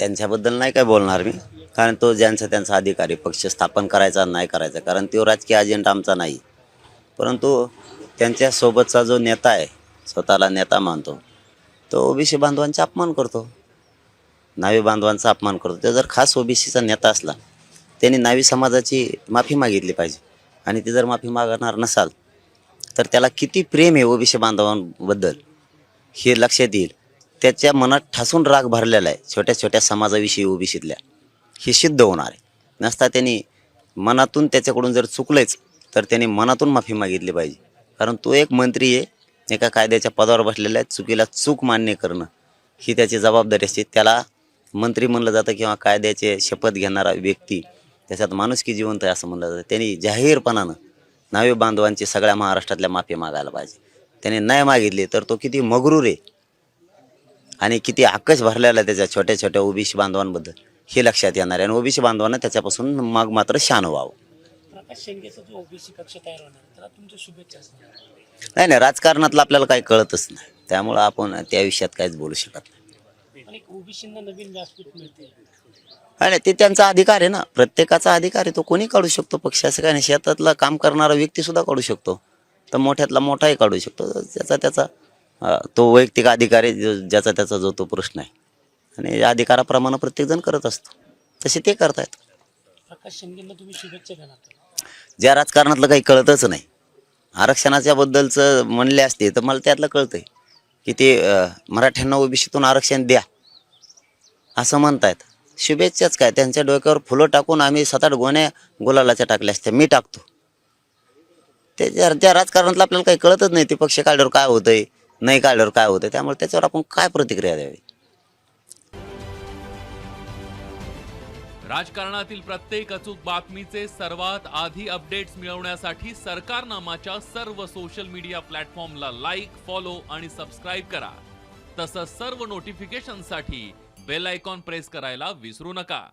त्यांच्याबद्दल नाही काय बोलणार मी. कारण तो ज्यांचा त्यांचा अधिकारी पक्ष स्थापन करायचा नाही करायचा कारण तो राजकीय अजेंडा आमचा नाही. परंतु त्यांच्यासोबतचा जो नेता आहे स्वतःला नेता मानतो तो ओबीसी बांधवांचा अपमान करतो. नावी बांधवांचा अपमान करतो. तो जर खास ओबीसीचा नेता असला त्यांनी नावी समाजाची माफी मागितली पाहिजे. आणि ती जर माफी मागणार नसाल तर त्याला किती प्रेम आहे ओबीसी बांधवांबद्दल हे लक्षात येईल. त्याच्या मनात ठासून राग भरलेला आहे. छोट्या छोट्या समाजाविषयी ओबीसीतल्या हे सिद्ध होणार आहे. नसता त्यांनी मनातून त्याच्याकडून जर चुकलंच तर त्यांनी मनातून माफी मागितली पाहिजे. कारण तो एक मंत्री आहे एका कायद्याच्या पदावर बसलेला आहे चुकीला चूक मान्य करणं. ही त्याची जबाबदारी असते. त्याला मंत्री म्हणलं जातं किंवा कायद्याचे शपथ घेणारा व्यक्ती त्याच्यात माणुसकी जिवंत आहे असं म्हणलं जातं. त्यांनी जाहीरपणानं नावे बांधवांची सगळ्या महाराष्ट्रातल्या माफी मागायला पाहिजे. त्याने नाही मागितली तर तो किती मगरूर आहे. आणि किती आकश भरलेला आहे त्याच्या छोट्या छोट्या ओबीसी बांधवांबद्दल. हे लक्षात येणार आहे. आणि ओबीसी बांधवांना त्याच्यापासून मग मात्र शान व्हावं. नाही नाही राजकारणातलं आपल्याला काही कळतच नाही. त्यामुळं आपण त्या विषयात काहीच बोलू शकत नाही. ते त्यांचा अधिकार आहे ना. प्रत्येकाचा अधिकार आहे तो कोणी काढू शकतो पक्ष. असं काय नाही. शेतातलं काम करणारा व्यक्ती सुद्धा काढू शकतो. तर मोठ्यातला मोठाही काढू शकतो. त्याचा त्याचा तो वैयक्तिक अधिकार आहे ज्याचा त्याचा जो तो प्रश्न आहे. आणि या अधिकाराप्रमाणे प्रत्येकजण करत असतो. तसे ते करतायत. प्रकाश तुम्ही शुभेच्छा? ज्या राजकारणातलं काही कळतच नाही. आरक्षणाच्या बद्दलचं म्हणले असते तर मला त्यातलं कळतंय. की ते मराठ्यांना ओबीसीतून आरक्षण द्या. असं म्हणतायत. शुभेच्छाच काय? त्यांच्या डोक्यावर फुलं टाकून आम्ही सात आठ गोण्या गुलालाच्या टाकल्या असत्या. मी टाकतो. ते ज्या त्या राजकारणातलं आपल्याला काही कळतच नाही ते पक्ष काढल्यावर काय होतंय? नाही काढल्यावर काय होतं? त्यामुळे त्याच्यावर आपण काय प्रतिक्रिया द्यावी? राजकारणातील प्रत्येक अचूक बातमीचे सर्वात आधी अपडेट्स मिळवण्यासाठी सरकारनामाच्या सर्व सोशल मीडिया प्लॅटफॉर्मला लाईक फॉलो आणि सबस्क्राईब करा. तसंच सर्व नोटिफिकेशनसाठी बेल आयकॉन प्रेस करायला विसरू नका.